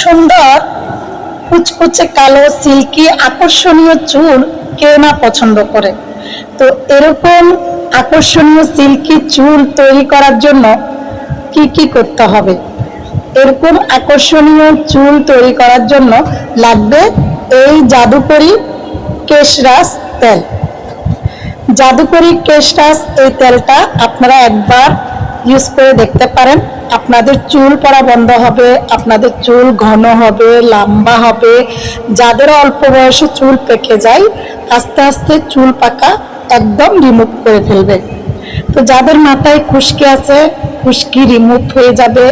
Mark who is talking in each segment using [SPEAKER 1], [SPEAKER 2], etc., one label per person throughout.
[SPEAKER 1] সুন্দর, কুচকুচে কালো, সিল্কি, আকর্ষণীয় চুল কে না পছন্দ করে। তো এরকম আকর্ষণীয় সিল্কি চুল তৈরি করার জন্য কি কি করতে হবে? এরকম আকর্ষণীয় চুল তৈরি করার জন্য লাগবে এই জাদুকরি কেশরাস তেল। জাদুকরি কেশরাস এই তেলটা আপনারা একবার ইউজ করে দেখতে পারেন। আপনাদের চুল পড়া বন্ধ হবে, আপনাদের চুল ঘন হবে, লম্বা হবে। যাদের অল্প বয়সে চুল পেকে যায়, আস্তে আস্তে চুল পাকা একদম রিমুভ করে ফেলবে। তো যাদের মাথায় খুশকি আছে, খুশকি রিমুভ হয়ে যাবে।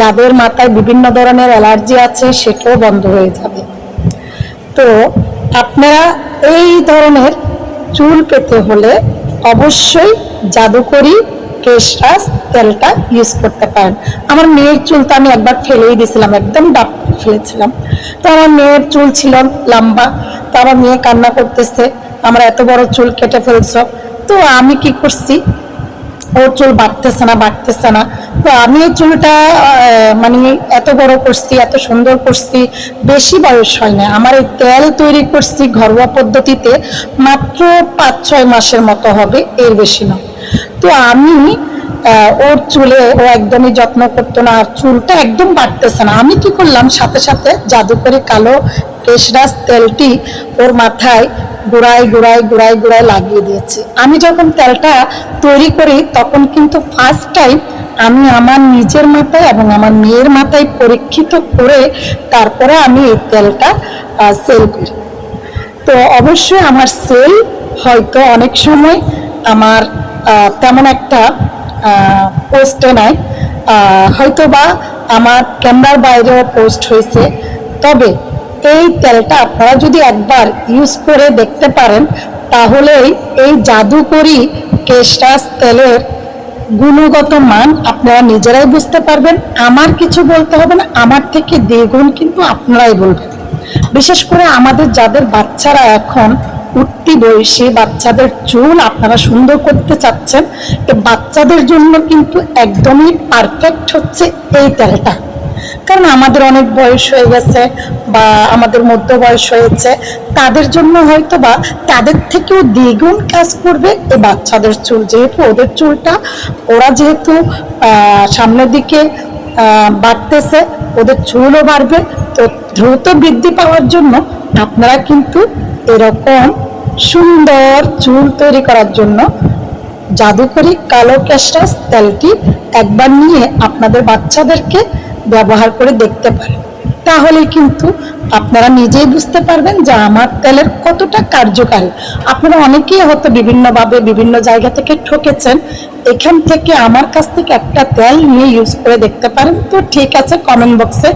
[SPEAKER 1] যাদের মাথায় বিভিন্ন ধরনের অ্যালার্জি আছে, সেটাও বন্ধ হয়ে যাবে। তো আপনারা এই ধরনের চুল পেতে হলে অবশ্যই জাদুকরি কেশরাস তেলটা ইউজ করতে পারেন। আমার মেয়ের চুল তো আমি একবার ফেলেই দিয়েছিলাম একদম ডাব ফেলেছিলাম। তো আমার মেয়ের চুল ছিল লম্বা, তো আমার মেয়ে কান্না করতেছে আমরা এত বড় চুল কেটে ফেলছ। তো আমি কি করছি, ওর চুল বাড়তেছে না বাড়তেছে না। তো আমি এই চুলটা মানে এত বড় করছি, এত সুন্দর করছি, বেশি বয়স হয় না। আমার এই তেল তৈরি করছি ঘরোয়া পদ্ধতিতে মাত্র পাঁচ ছয় মাসের মতো হবে, এর বেশি না। তো আমি ওর চুলে ও একদমই যত্ন করতো না, আর চুলটা একদম বাড়তেছে না। আমি কি করলাম, সাথে সাথে জাদু করে কালো কেশরাস তেলটি ওর মাথায় গুড়াই গুড়াই গুড়াই গুড়াই লাগিয়ে দিয়েছি। আমি যখন তেলটা তৈরি করি, তখন কিন্তু ফার্স্ট টাইম আমি আমার নিজের মাথায় এবং আমার মেয়ের মাথায় পরীক্ষিত করে তারপরে আমি এই তেলটা সেল করি। তো অবশ্যই আমার সেল হয়তো অনেক সময় আমার তেমন একটা পোস্টে নাই। হয়তো বা আমার ক্যামেরার বাইরেও পোস্ট হয়েছে। তবে এই তেলটা আপনারা যদি একবার ইউজ করে দেখতে পারেন, তাহলেই এই জাদুকরি কেশরাস তেলের গুণগত মান আপনারা নিজেরাই বুঝতে পারবেন। আমার কিছু বলতে হবে না, আমার থেকে দ্বিগুণ কিন্তু আপনারাই বলবেন। বিশেষ করে আমাদের যাদের বাচ্চারা এখন উঠতি বয়সী বাচ্চাদের চুল আপনারা সুন্দর করতে চাচ্ছেন, তো বাচ্চাদের জন্য কিন্তু একদমই পারফেক্ট হচ্ছে এই তেলটা। কারণ আমাদের অনেক বয়স হয়ে গেছে বা আমাদের মধ্য বয়স হয়েছে, তাদের জন্য হয়তো বা তাদের থেকেও দ্বিগুণ কাজ করবে এই বাচ্চাদের চুল। যেহেতু ওদের চুলটা, ওরা যেহেতু সামনের দিকে বাড়তেছে ওদের চুলও বাড়বে। তো দ্রুত বৃদ্ধি পাওয়ার জন্য আপনারা কিন্তু এরকম সুন্দর চুল তৈরি করার জন্য জাদুকরি কালো ক্যাশটাস তেলটি একবার নিয়ে আপনাদের বাচ্চাদেরকে ব্যবহার করে দেখতে পারেন। তাহলে কিন্তু আপনারা নিজেই বুঝতে পারবেন যে আমার তেলের কতটা কার্যকারী। আপনারা অনেকেই হয়তো বিভিন্নভাবে বিভিন্ন জায়গা থেকে ঠকেছেন। এখান থেকে আমার কাছ থেকে একটা তেল নিয়ে ইউজ করে দেখতে পারেন। তো ঠিক আছে কমেন্ট বক্সে